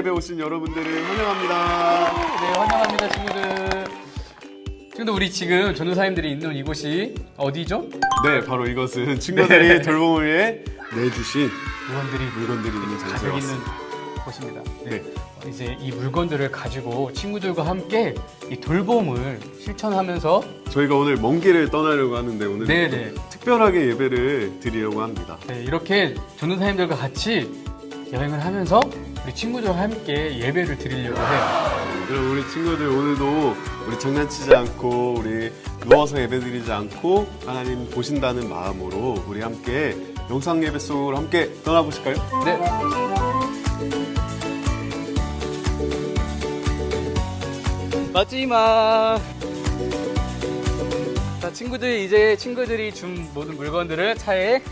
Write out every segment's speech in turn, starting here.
예배 오신 여러분들을 환영합니다. 네, 환영합니다, 친구들. 친구들, 우리 지금 전도사님들이 있는 이곳이 어디죠? 네, 바로 이것은 친구들이 돌봄을 위해 내주신 물건들이 물건들이 있는 장소에 가득 있는 왔습니다. 곳입니다. 네. 어, 이제 이 물건들을 가지고 친구들과 함께 이 돌봄을 실천하면서 저희가 오늘 먼 길을 떠나려고 하는데 오늘 네네. 특별하게 예배를 드리려고 합니다. 네, 이렇게 전도사님들과 같이 여행을 하면서 우리 친구들과 함께 예배를 드리려고 해요. 그럼 우리 친구들 오늘도 우리 장난치지 않고 우리 누워서 예배드리지 않고 하나님 보신다는 마음으로 우리 함께 영상 예배 속으로 함께 떠나보실까요? 네. 마지막. 자, 친구들 이제 친구들이 준 모든 물건들을 차에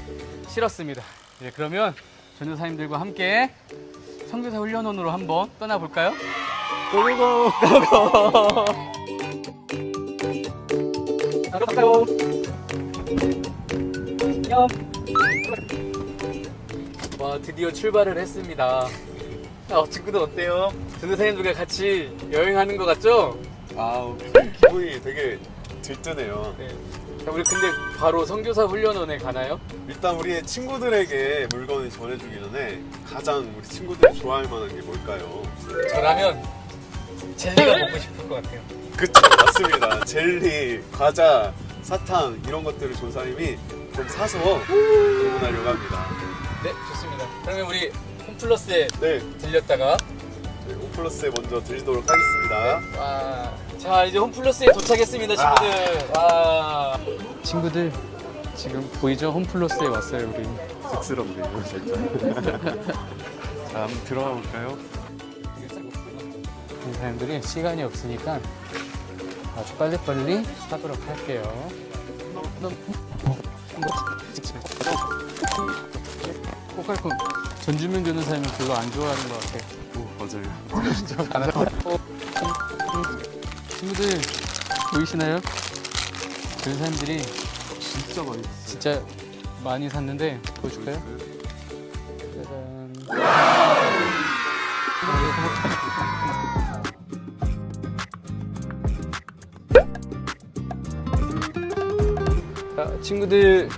실었습니다. 네, 그러면 전도사님들과 함께 성교사 훈련원으로 한번 떠나볼까요? 고고고! 나가볼까요? 와 드디어 출발을 했습니다. 아, 친구들 어때요? 전도사님들과 같이 여행하는 것 같죠? 아, 기분이 되게 들뜨네요. 네. 자, 우리 근데 바로 선교사 훈련원에 가나요? 일단 우리의 친구들에게 물건을 전해주기 전에 가장 우리 친구들이 좋아할 만한 게 뭘까요? 저라면 젤리가 먹고 싶을 것 같아요. 그쵸, 맞습니다. 젤리, 과자, 사탕 이런 것들을 전사님이 좀 사서 주문하려고 합니다. 네, 좋습니다. 그러면 우리 홈플러스에 네, 들렸다가 저희 오플러스에 먼저 드리도록 하겠습니다. 와, 자 이제 홈플러스에 도착했습니다, 친구들. 와, 친구들 지금 보이죠? 홈플러스에 왔어요, 우리. 쑥스럽네요, 살짝. 자, 한번 들어가 볼까요? 이 사람들이 시간이 없으니까 아주 빨리빨리 사도록 할게요. 꼬깔콘 전주면 변호사님은 별로 안 좋아하는 것 같아요. 오, 맞아요. 친구들 보이시나요? 변호사님들이 진짜 많이 샀어요. 진짜 많이 샀는데 보여줄까요? 짜잔. 자, 친구들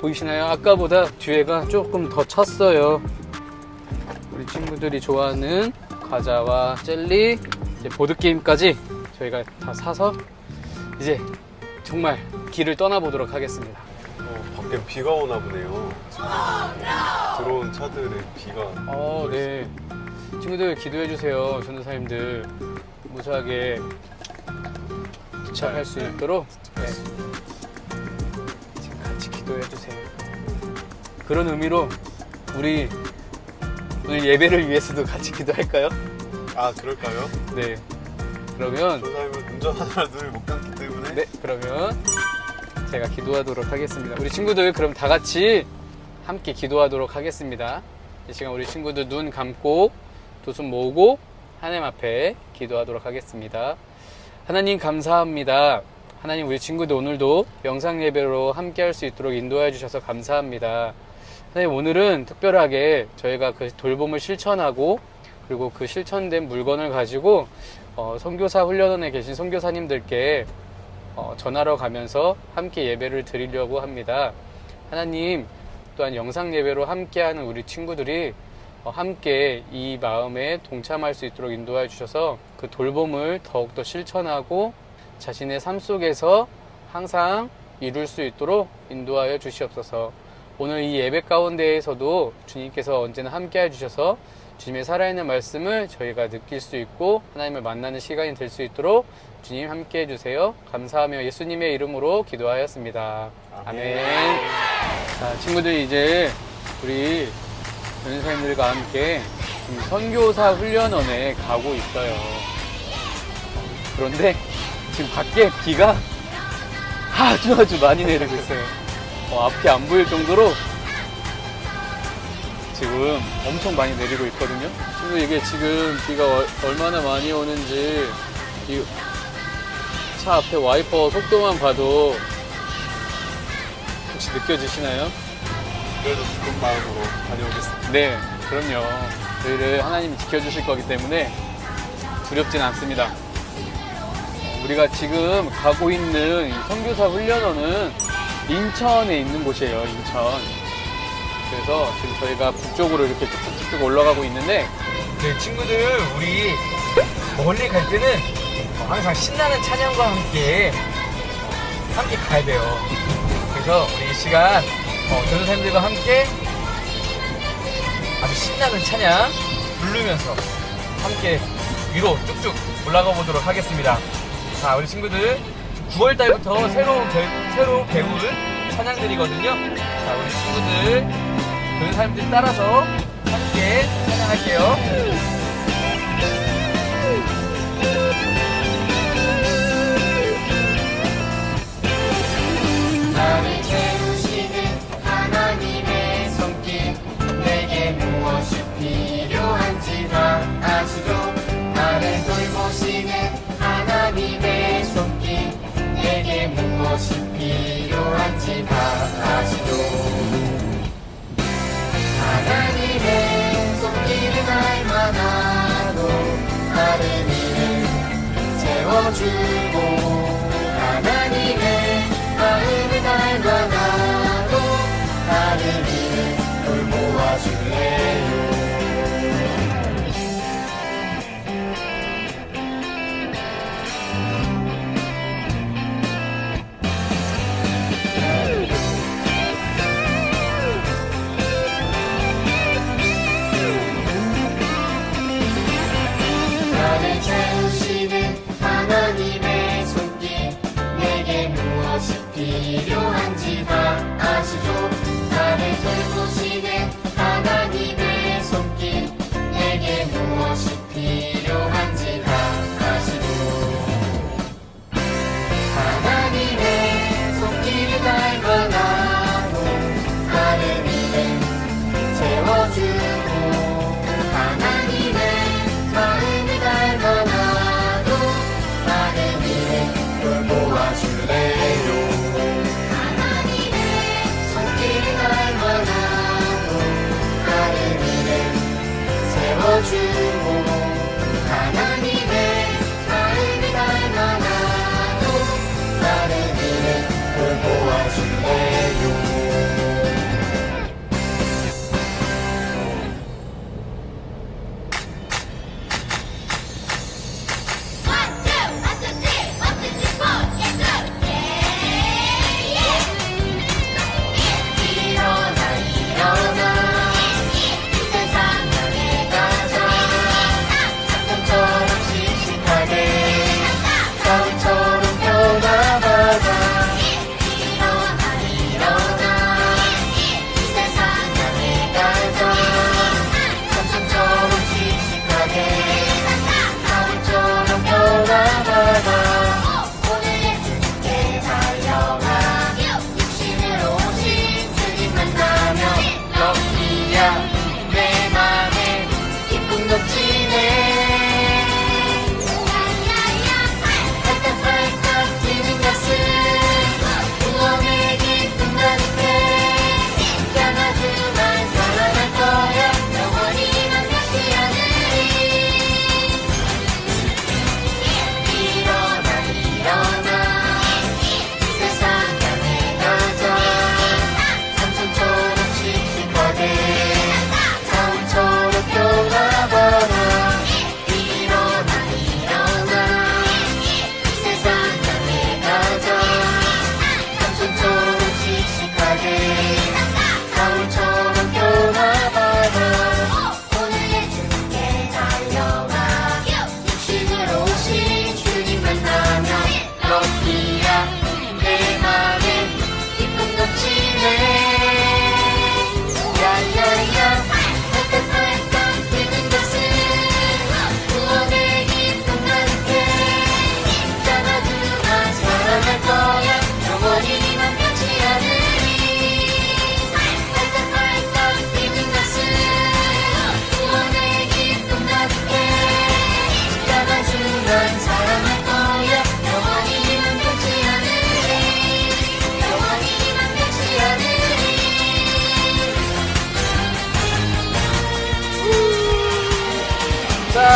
보이시나요? 아까보다 뒤에가 조금 더 찼어요. 친구들이 좋아하는 과자와 젤리, 이제 보드게임까지 저희가 다 사서 이제 정말 길을 떠나보도록 하겠습니다. 어, 밖에 비가 오나 보네요. 지금 들어온 차들에 비가. 어, 네. 친구들 기도해 주세요. 전도사님들 무사하게 도착할 수 네. 있도록 네. 지금 같이 기도해 주세요. 그런 의미로 우리 오늘 예배를 위해서도 같이 기도할까요? 아, 그럴까요? 네. 그러면 전사님은 운전하느라 눈을 못 감기 때문에. 네, 그러면 제가 기도하도록 하겠습니다. 우리 친구들 그럼 다 같이 함께 기도하도록 하겠습니다. 이 시간 우리 친구들 눈 감고 두 손 모으고 하나님 앞에 기도하도록 하겠습니다. 하나님 감사합니다. 하나님 우리 친구들 오늘도 영상 예배로 함께 할 수 있도록 인도해 주셔서 감사합니다. 하나님 오늘은 특별하게 저희가 그 돌봄을 실천하고 그리고 그 실천된 물건을 가지고 어, 선교사 훈련원에 계신 선교사님들께 어, 전하러 가면서 함께 예배를 드리려고 합니다. 하나님 또한 영상 예배로 함께하는 우리 친구들이 어, 함께 이 마음에 동참할 수 있도록 인도해 주셔서 그 돌봄을 더욱더 실천하고 자신의 삶 속에서 항상 이룰 수 있도록 인도하여 주시옵소서. 오늘 이 예배 가운데에서도 주님께서 언제나 함께 해 주셔서 주님의 살아있는 말씀을 저희가 느낄 수 있고 하나님을 만나는 시간이 될 수 있도록 주님 함께 해주세요. 감사하며 예수님의 이름으로 기도하였습니다. 아멘. 자, 친구들 이제 우리 전사님들과 함께 선교사 훈련원에 가고 있어요. 그런데 지금 밖에 비가 아주 아주 많이 내리고 있어요. 어, 앞이 안 보일 정도로 지금 엄청 많이 내리고 있거든요. 친구 이게 지금 비가 어- 얼마나 많이 오는지 이 차 앞에 와이퍼 속도만 봐도 혹시 느껴지시나요? 그래도 기쁜 마음으로 다녀오겠습니다. 네, 그럼요. 저희를 하나님이 지켜주실 거기 때문에 두렵진 않습니다. 우리가 지금 가고 있는 이 선교사 훈련원은 인천에 있는 곳이에요, 인천. 그래서 지금 저희가 북쪽으로 이렇게 쭉쭉쭉 올라가고 있는데 네, 친구들, 우리 멀리 갈 때는 항상 신나는 찬양과 함께 함께 가야 돼요. 그래서 우리 이 시간 어, 전도사님들과 함께 아주 신나는 찬양 부르면서 함께 위로 쭉쭉 올라가 보도록 하겠습니다. 자, 우리 친구들 9월 달부터 새로 배, 새로 배울 찬양들이거든요. 자, 우리 친구들 전도사님들 따라서 함께 찬양할게요. 다 아시죠 하나님의 손길은 알만하고 일을 채워주고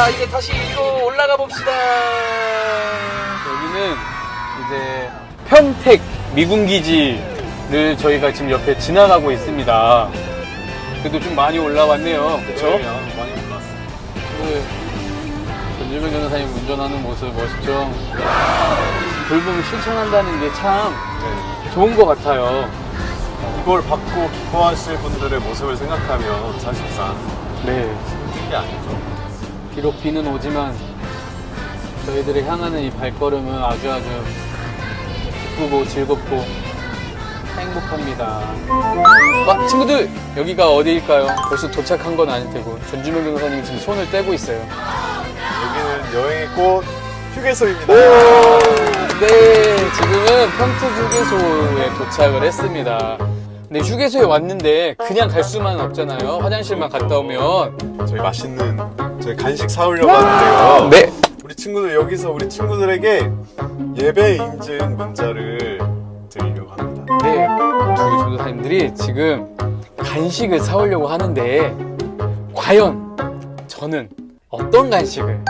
자, 이제 다시 위로 올라가 봅시다. 여기는 이제 평택 미군 기지를 저희가 지금 옆에 지나가고 있습니다. 그래도 좀 많이 올라왔네요. 그렇죠? 많이 올랐어. 그 전주명 변호사님 운전하는 모습 멋있죠? 돌봄을 실천한다는 게참 네. 좋은 것 같아요. 이걸 받고 기뻐하실 분들의 모습을 생각하면 사실상 네. 게 아니죠. 비록 비는 오지만 저희들이 향하는 이 발걸음은 아주 아주 기쁘고 즐겁고 행복합니다. 아, 친구들 여기가 어디일까요? 벌써 도착한 건 아닐 테고 전주명 변호사님 지금 손을 떼고 있어요. 여기는 여행의 꽃 휴게소입니다. 네, 지금은 평택 휴게소에 도착을 했습니다. 근데 휴게소에 왔는데 그냥 갈 수만은 없잖아요. 화장실만 갔다 오면. 저희 맛있는 저희 간식 사오려고 하는데요. 네. 우리 친구들 여기서 우리 친구들에게 예배 인증 문자를 드리려고 합니다. 네, 두 전도사님들이 지금 간식을 사오려고 하는데 과연 저는 어떤 간식을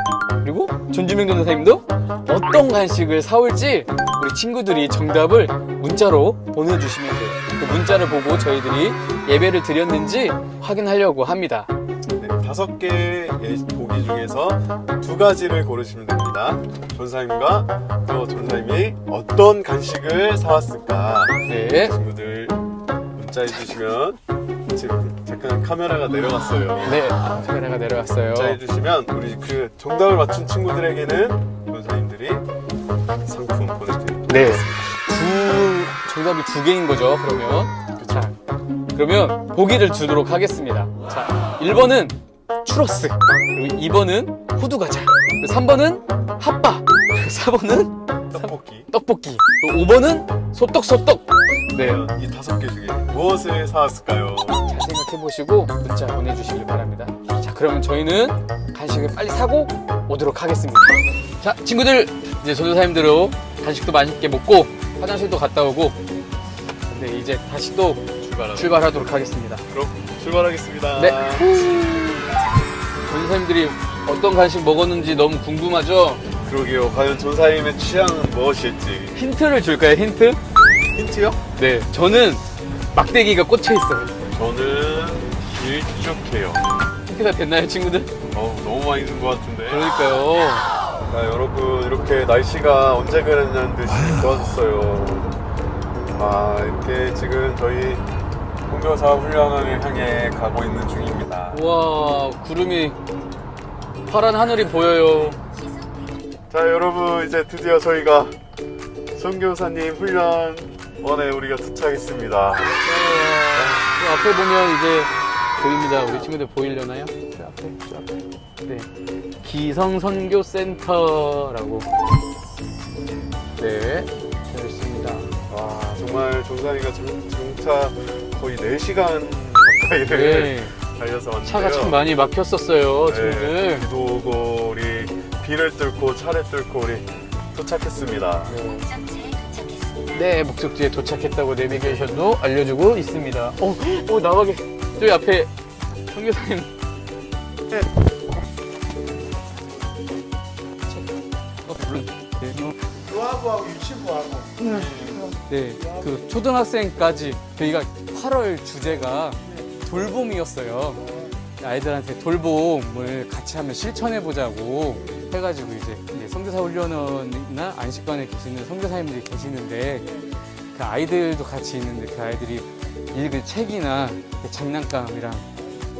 그리고 전주명 전도사님도 어떤 간식을 사올지 우리 친구들이 정답을 문자로 보내주시면 돼요. 그 문자를 보고 저희들이 예배를 드렸는지 확인하려고 합니다. 네, 다섯 개의 보기 중에서 두 가지를 고르시면 됩니다. 전사님과 또 전사님이 어떤 간식을 사왔을까? 네, 친구들 문자 해 주시면 지금 잠깐 카메라가 내려갔어요. 네, 아, 카메라가 내려왔어요. 문자 해 주시면 우리 그 정답을 맞춘 친구들에게는 전사님들이 상품 보내드립니다. 네. 두 정답이 두 개인 거죠. 그러면 자 그러면 보기를 주도록 하겠습니다. 자 1번은 추러스 그리고 2번은 호두 과자 그리고 3번은 핫바 그리고 4번은 떡볶이. 떡볶이 그리고 5번은 소떡소떡 네. 이 다섯 개 중에 무엇을 사왔을까요? 잘 생각해 보시고 문자 보내주시길 바랍니다. 자, 그러면 저희는 간식을 빨리 사고 오도록 하겠습니다. 자, 친구들 이제 전도사님들로 간식도 맛있게 먹고 화장실도 갔다 오고 근데 이제 다시 또 출발하도록 출발하도록 하겠습니다. 그럼 출발하겠습니다. 네. 전도사님들이 어떤 간식 먹었는지 너무 궁금하죠? 그러게요. 과연 전사님의 취향은 무엇일지. 힌트를 줄까요? 힌트? 힌트요? 네, 저는 막대기가 꽂혀 있어요. 저는 길쭉해요. 힌트가 됐나요, 친구들? 어우, 너무 많이 있는 것 같은데. 그러니까요. 자, 여러분, 이렇게 날씨가 언제 그랬냐는 듯이 좋아졌어요. 아, 이렇게 지금 저희 공교사 훈련을 향해 가고 있는 중입니다. 우와, 구름이 파란 하늘이 보여요. 자, 여러분, 이제 드디어 저희가 선교사님 훈련원에 우리가 도착했습니다. 그 앞에 보면 이제 보입니다. 우리 친구들 보이려나요? 저 앞에, 저 앞에. 네. 기성선교센터라고. 네. 정- 정차 거의 4시간 가까이를 네. 달려서 왔는데요. 차가 참 많이 막혔었어요, 네, 친구들. 비도 오고 우리 비를 뚫고 차를 뚫고 우리 도착했습니다. 네, 목적지에 도착했다고 내비게이션도 알려주고 있습니다. 어, 어 나가게. 저기 앞에 선교사님. 네. 네, 그 초등학생까지 저희가 8월 주제가 돌봄이었어요. 아이들한테 돌봄을 같이 한번 실천해 보자고 해가지고 이제 선교사 훈련원이나 안식관에 계시는 선교사님들이 계시는데 그 아이들도 같이 있는데 그 아이들이 읽을 책이나 그 장난감이랑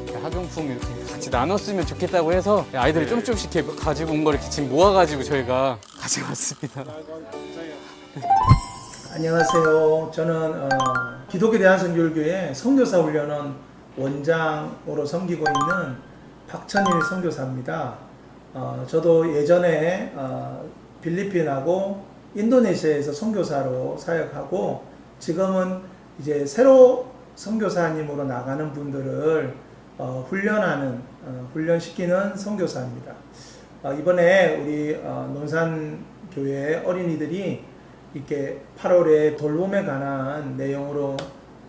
그 학용품 이렇게 같이 나눴으면 좋겠다고 해서 아이들이 네. 좀 조금씩 이렇게 가지고 온 걸 이렇게 지금 모아가지고 저희가 가져왔습니다. 안녕하세요. 저는 어, 기독교 대한선교교회 선교사 훈련원 원장으로 섬기고 있는 박천일 선교사입니다. 어, 저도 예전에 어, 필리핀하고 인도네시아에서 선교사로 사역하고 지금은 이제 새로 선교사님으로 나가는 분들을 어, 훈련하는 어, 훈련시키는 선교사입니다. 어, 이번에 우리 어, 논산 교회 어린이들이 이렇게 8월에 돌봄에 관한 내용으로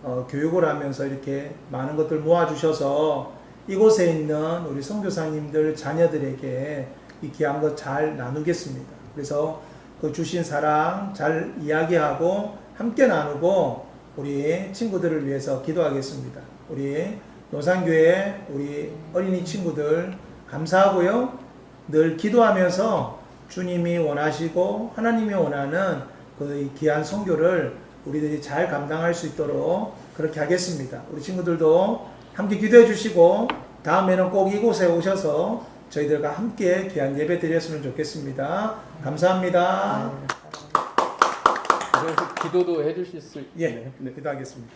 어, 교육을 하면서 이렇게 많은 것들 모아주셔서 이곳에 있는 우리 선교사님들 자녀들에게 이 귀한 것 잘 나누겠습니다. 그래서 그 주신 사랑 잘 이야기하고 함께 나누고 우리 친구들을 위해서 기도하겠습니다. 우리 노산교회 우리 어린이 친구들 감사하고요. 늘 기도하면서 주님이 원하시고 하나님이 원하는 그 귀한 선교를 우리들이 잘 감당할 수 있도록 그렇게 하겠습니다. 우리 친구들도 함께 기도해 주시고 다음에는 꼭 이곳에 오셔서 저희들과 함께 귀한 예배 드렸으면 좋겠습니다. 감사합니다. 그래서 기도도 해주실 수 예? 네, 기도하겠습니다.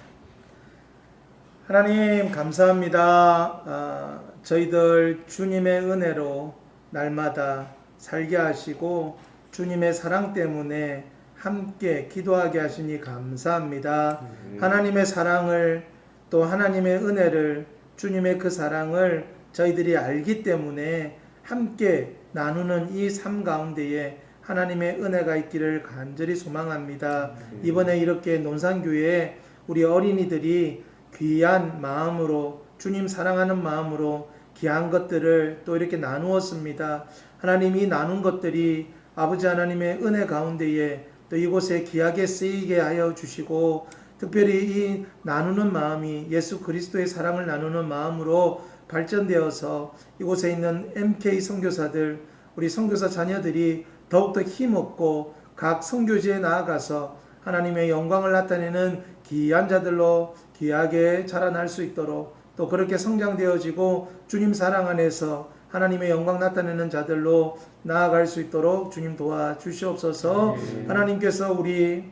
하나님 감사합니다. 아, 저희들 주님의 은혜로 날마다 살게 하시고 주님의 사랑 때문에 함께 기도하게 하시니 감사합니다. 하나님의 사랑을 또 하나님의 은혜를 주님의 그 사랑을 저희들이 알기 때문에 함께 나누는 이 삶 가운데에 하나님의 은혜가 있기를 간절히 소망합니다. 이번에 이렇게 논산교회에 우리 어린이들이 귀한 마음으로 주님 사랑하는 마음으로 귀한 것들을 또 이렇게 나누었습니다. 하나님이 나눈 것들이 아버지 하나님의 은혜 가운데에 또 이곳에 귀하게 쓰이게 하여 주시고 특별히 이 나누는 마음이 예수 그리스도의 사랑을 나누는 마음으로 발전되어서 이곳에 있는 MK 선교사들 우리 선교사 자녀들이 더욱더 힘없고 각 선교지에 나아가서 하나님의 영광을 나타내는 귀한 자들로 귀하게 자라날 수 있도록 또 그렇게 성장되어지고 주님 사랑 안에서 하나님의 영광 나타내는 자들로 나아갈 수 있도록 주님 도와 주시옵소서. 하나님께서 우리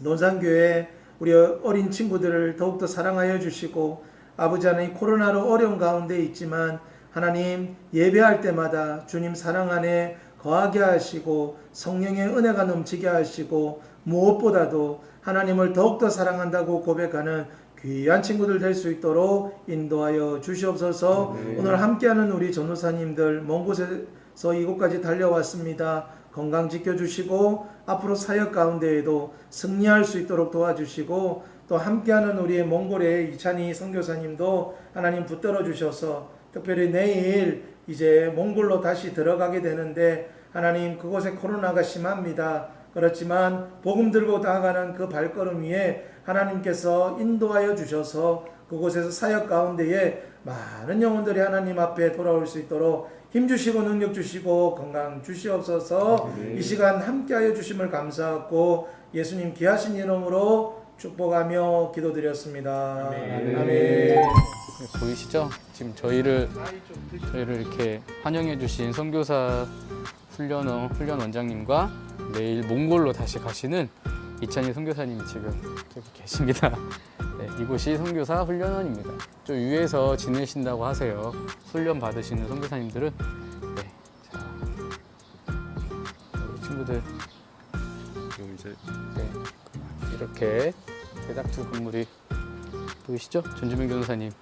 논산교회 우리 어린 친구들을 더욱더 사랑하여 주시고 아버지 하나님 코로나로 어려운 가운데 있지만 하나님 예배할 때마다 주님 사랑 안에 거하게 하시고 성령의 은혜가 넘치게 하시고 무엇보다도 하나님을 더욱더 사랑한다고 고백하는 귀한 친구들 될 수 있도록 인도하여 주시옵소서 오늘 함께하는 우리 전도사님들 먼 곳에서 이곳까지 달려왔습니다. 건강 지켜주시고 앞으로 사역 가운데에도 승리할 수 있도록 도와주시고 또 함께하는 우리 몽골의 이찬희 선교사님도 하나님 붙들어 주셔서 특별히 내일 이제 몽골로 다시 들어가게 되는데 하나님 그곳에 코로나가 심합니다. 그렇지만 복음 들고 나아가는 그 발걸음 위에 하나님께서 인도하여 주셔서 그곳에서 사역 가운데에 많은 영혼들이 하나님 앞에 돌아올 수 있도록 힘 주시고 능력 주시고 건강 주시옵소서 이 시간 함께하여 주심을 감사하고 예수님 귀하신 이름으로 축복하며 기도드렸습니다. 아멘. 아멘. 보이시죠? 지금 저희를 저희를 이렇게 환영해 주신 선교사 훈련원 훈련 원장님과 내일 몽골로 다시 가시는 이찬희 선교사님이 지금 계십니다. 네, 이곳이 선교사 훈련원입니다. 좀 위에서 지내신다고 하세요. 훈련 받으시는 선교사님들은 네, 자 우리 친구들 지금 이제 네, 이렇게 대닥두 건물이 보이시죠? 전주명 변호사님.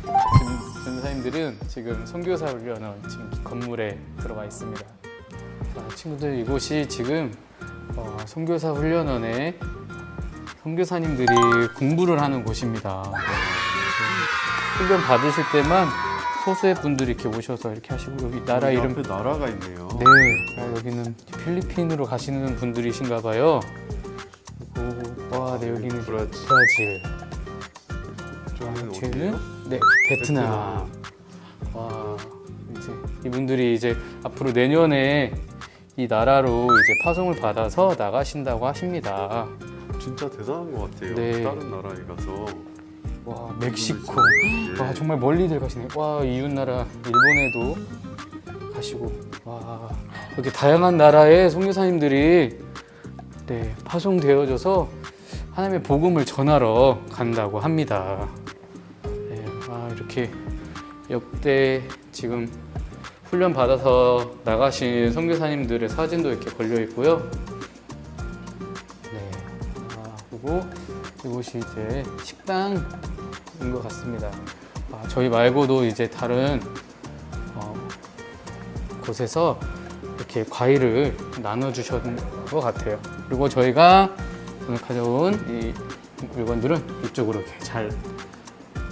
지금 변호사님들은 지금 선교사 훈련원 지금 건물에 들어와 있습니다. 자, 친구들 이곳이 지금 어, 선교사 훈련원에 선교사님들이 공부를 하는 곳입니다. 네, 훈련 받으실 때만 소수의 분들이 이렇게 오셔서 이렇게 하시고 여기 나라 여기 이름 앞에 나라가 있네요. 네, 아, 여기는 필리핀으로 가시는 분들이신가 봐요. 그리고 와, 네 여기는 브라질. 브라질. 저기는 어디예요? 네, 베트남. 와, 이제 이분들이 이제 앞으로 내년에 이 나라로 이제 파송을 받아서 나가신다고 하십니다. 진짜 대단한 것 같아요. 네. 다른 나라에 가서 와, 멕시코. 네. 와, 정말 멀리들 가시네. 와, 이웃 나라 일본에도 가시고. 와, 이렇게 다양한 나라의 선교사님들이 네, 파송되어져서 하나님의 복음을 전하러 간다고 합니다. 네, 아, 이렇게 역대 지금 훈련 받아서 나가신 선교사님들의 사진도 이렇게 걸려 있고요. 네, 아, 그리고 이곳이 이제 식당인 것 같습니다. 아, 저희 말고도 이제 다른 어, 곳에서 이렇게 과일을 나눠주셨는 것 같아요. 그리고 저희가 오늘 가져온 이 물건들은 이쪽으로 이렇게 잘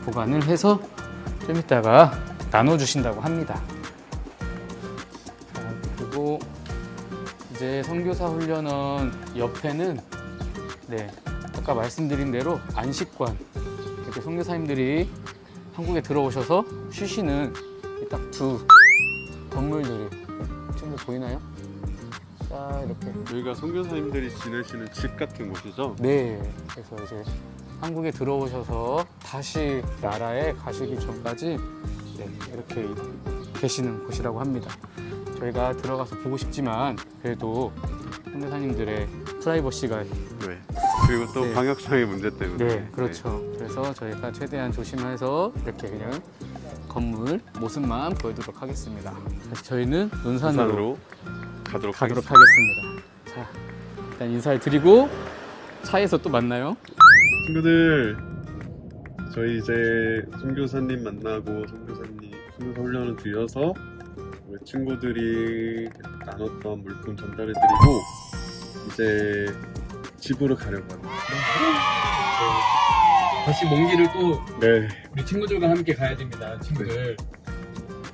보관을 해서 좀 이따가 나눠주신다고 합니다. 선교사 훈련원 옆에는 네 아까 말씀드린 대로 안식관 이렇게 선교사님들이 한국에 들어오셔서 쉬시는 딱 두 건물들이 네, 지금 보이나요? 자 이렇게 여기가 선교사님들이 지내시는 집 같은 곳이죠? 네 그래서 이제 한국에 들어오셔서 다시 나라에 가시기 전까지 네, 이렇게 계시는 곳이라고 합니다. 저희가 들어가서 보고 싶지만 그래도 선교사님들의 프라이버시가 네. 그리고 또 네. 방역상의 문제 때문에. 네, 그렇죠. 그래서 저희가 최대한 조심해서 이렇게 그냥 건물 모습만 보여드리도록 하겠습니다. 다시 저희는 논산으로 가도록, 가도록 하겠습니다. 하겠습니다. 자, 일단 인사를 드리고 차에서 또 만나요. 친구들, 저희 이제 선교사님 만나고 선교사님 선교사 훈련을 드려서 우리 친구들이 나눴던 물품 전달해드리고 이제 집으로 가려고 합니다. 다시 먼 길을 또 네. 우리 친구들과 함께 가야 됩니다, 친구들.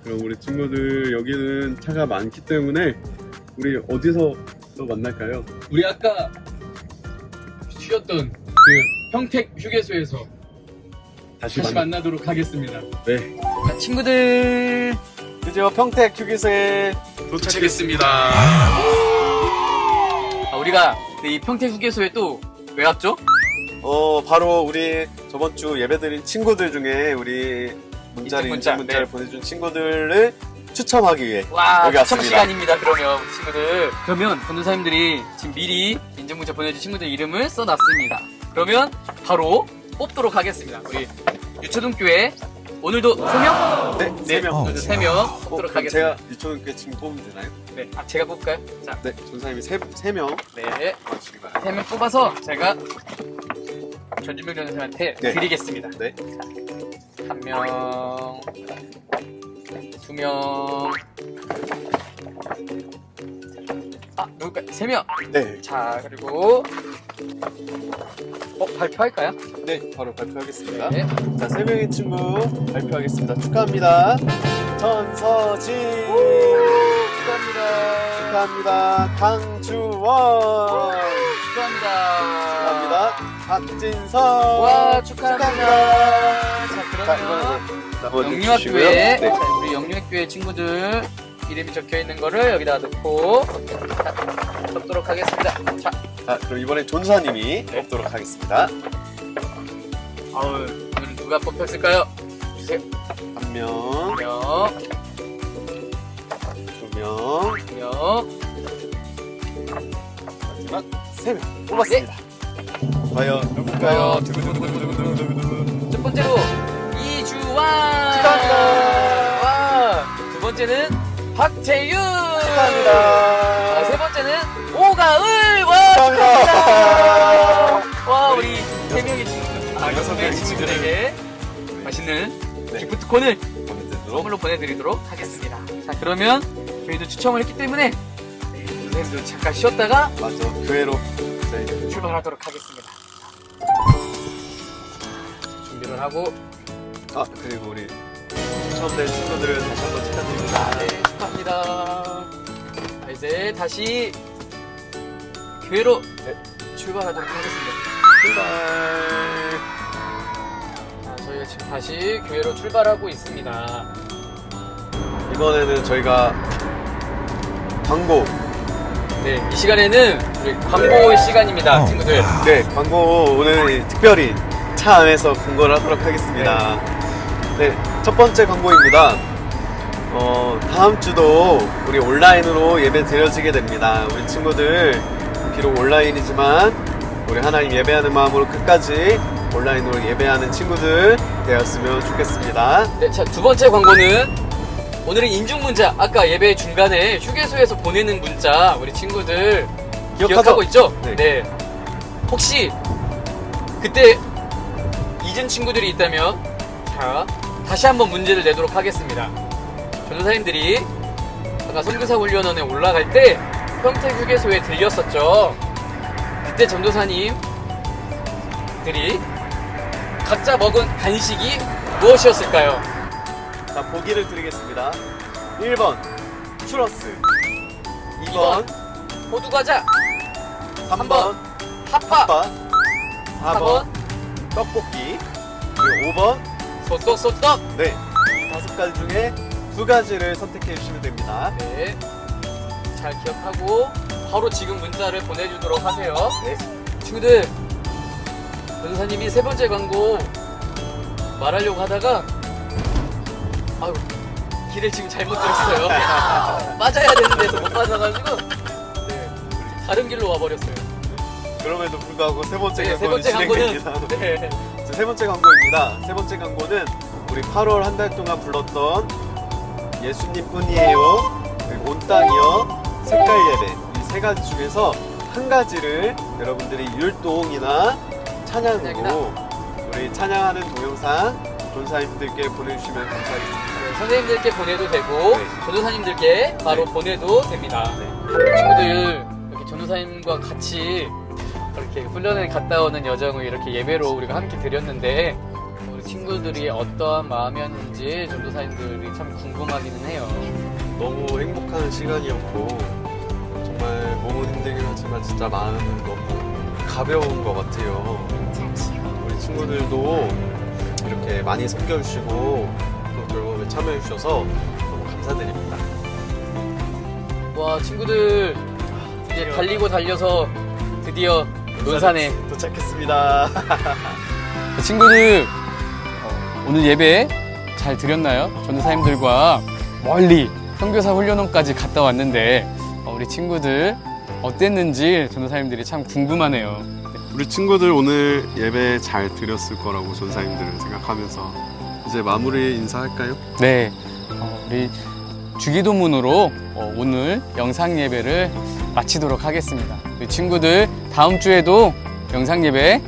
그럼 우리 친구들 여기는 차가 많기 때문에 우리 어디서 또 만날까요? 우리 아까 쉬었던 그 평택 휴게소에서 다시, 다시 만나. 만나도록 하겠습니다. 네. 친구들 드디어 평택 휴게소에 도착했습니다. 아, 우리가 이 평택 휴게소에 또 왜 왔죠? 어 바로 우리 저번 주 예배드린 친구들 중에 우리 문자를 인증 문자, 인증 문자를 네. 보내준 친구들을 추첨하기 위해 와, 여기 추첨 왔습니다. 시간입니다. 그러면 친구들. 그러면 전도사님들이 지금 미리 인증문자 보내준 친구들 이름을 써놨습니다. 그러면 바로 뽑도록 하겠습니다. 우리 유초동 교회 오늘도 세 명? 네, 세 명. 오늘도 세명 어, 뽑도록 그럼 하겠습니다. 제가 유초등교회 친구 뽑으면 되나요? 네, 아, 제가 뽑을까요? 자, 네, 전사님이 세, 세 명. 네, 맞추기 바랍니다. 세 명 뽑아서 제가 전준명 전도사님한테 네. 드리겠습니다. 네. 한 명, 두 명, 아 누굴까? 세 명. 네, 자 그리고 어 발표할까요? 네, 바로 발표하겠습니다. 네. 자, 세 명의 친구 발표하겠습니다. 축하합니다. 전서진. 축하합니다. 축하합니다. 강주원. 축하합니다. 축하합니다. 박진성. 와 축하합니다. 자 자, 그러면 나머지 주시고요. 영유학교에 네. 자, 우리 영유학교의 친구들 이름이 적혀 있는 거를 여기다가 넣고 자, 접도록 하겠습니다. 자, 자, 그럼 이번엔 존사님이 뽑도록 하겠습니다. 아우 오늘 누가 뽑혔을까요? 주세요. 한 명, 명, 두 명, 명. 마지막 세 명 뽑았습니다. 과연 누굴까요? 두구두구두구두구두구두구. 첫 번째로 이주환 축하합니다. 와, 두 번째는 박재윤 축하합니다. 아, 세 번째는 오가을 와 축하합니다 와 우리 세 명의 친구 아 여섯 명의 친구들에게 맛있는 네. 기프트콘을. 선물로 보내드리도록 하겠습니다 자 그러면 저희도 추첨을 했기 때문에 네, 선생님들 잠깐 쉬었다가 맞아, 교회로 저희 출발하도록 하겠습니다 자, 준비를 하고 아 그리고 우리 처음 된 친구들을 다시 한번 축하드립니다. 네, 축하합니다. 자, 이제 다시 교회로 네, 출발하도록 하겠습니다. 출발. 자, 저희가 지금 다시 교회로 출발하고 있습니다. 이번에는 저희가 광고, 네, 이 시간에는 우리 광고 시간입니다, 친구들. 네 광고 오늘 특별히 차 안에서 광고를 하도록 하겠습니다. 네, 첫 번째 광고입니다. 어, 다음 주도 우리 온라인으로 예배 드려지게 됩니다. 우리 친구들 비록 온라인이지만 우리 하나님 예배하는 마음으로 끝까지 온라인으로 예배하는 친구들 되었으면 좋겠습니다. 네, 자, 두 번째 광고는 오늘은 인중 문자, 아까 예배 중간에 휴게소에서 보내는 문자, 우리 친구들 기억하죠? 기억하고 있죠? 네. 혹시 그때 잊은 친구들이 있다면 자 다시 한번 문제를 내도록 하겠습니다. 전도사님들이 아까 선교사 훈련원에 올라갈 때 평택 휴게소에 들렸었죠. 그때 전도사님들이 각자 먹은 간식이 무엇이었을까요? 자, 보기를 드리겠습니다. 1번 추러스 2번 호두 과자. 3번 핫바. 핫바 4번 4번 떡볶이 그리고 5번 소떡 소떡. 네 다섯 가지 중에 두 가지를 선택해 주시면 됩니다. 네. 잘 기억하고 바로 지금 문자를 보내주도록 하세요. 네. 친구들, 변호사님이 세 번째 광고 말하려고 하다가 아유 길을 지금 잘못 들었어요. 맞아야 되는 데서 못 맞아가지고 네, 다른 길로 와버렸어요. 그럼에도 불구하고 세 번째 네, 세 광고는 번째 광고는 진행됩니다. 네. 자, 세 번째 광고입니다. 세 번째 광고는 우리 8월 한 달 동안 불렀던 예수님뿐이에요. 그리고 온 땅이요. 색깔 예배 이 세 가지 중에서 한 가지를 여러분들이 율동이나 찬양으로 우리 찬양하는 동영상 전사님들께 보내주시면 감사하겠습니다. 네, 선생님들께 보내도 되고 네. 전도사님들께 바로 네. 보내도 됩니다. 네. 친구들 이렇게 전도사님과 같이 이렇게 훈련을 갔다 오는 여정을 이렇게 예배로 우리가 함께 드렸는데 우리 친구들이 어떠한 마음이었는지 전도사님들이 참 궁금하기는 해요. 너무 행복한 시간이었고 정말 몸은 힘들긴 하지만 진짜 마음은 너무 가벼운 것 같아요. 우리 친구들도 이렇게 많이 섬겨주시고 또 돌봄에 참여해주셔서 너무 감사드립니다. 와 친구들 이제 달리고 달려서 드디어 논산에 도착했습니다. 친구들 어, 오늘 예배 잘 드렸나요? 전도사님들과 멀리 선교사 훈련원까지 갔다 왔는데 어, 우리 친구들 어땠는지 전도사님들이 참 궁금하네요. 우리 친구들 오늘 예배 잘 드렸을 거라고 전사님들을 생각하면서 이제 마무리 인사할까요? 네, 어, 우리 주기도문으로 어, 오늘 영상 예배를 마치도록 하겠습니다. 우리 친구들 다음 주에도 영상 예배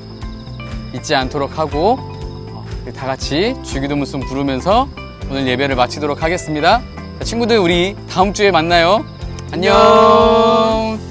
잊지 않도록 하고 어, 다 같이 주기도문송 부르면서 오늘 예배를 마치도록 하겠습니다. 자, 친구들 우리 다음 주에 만나요. 안녕.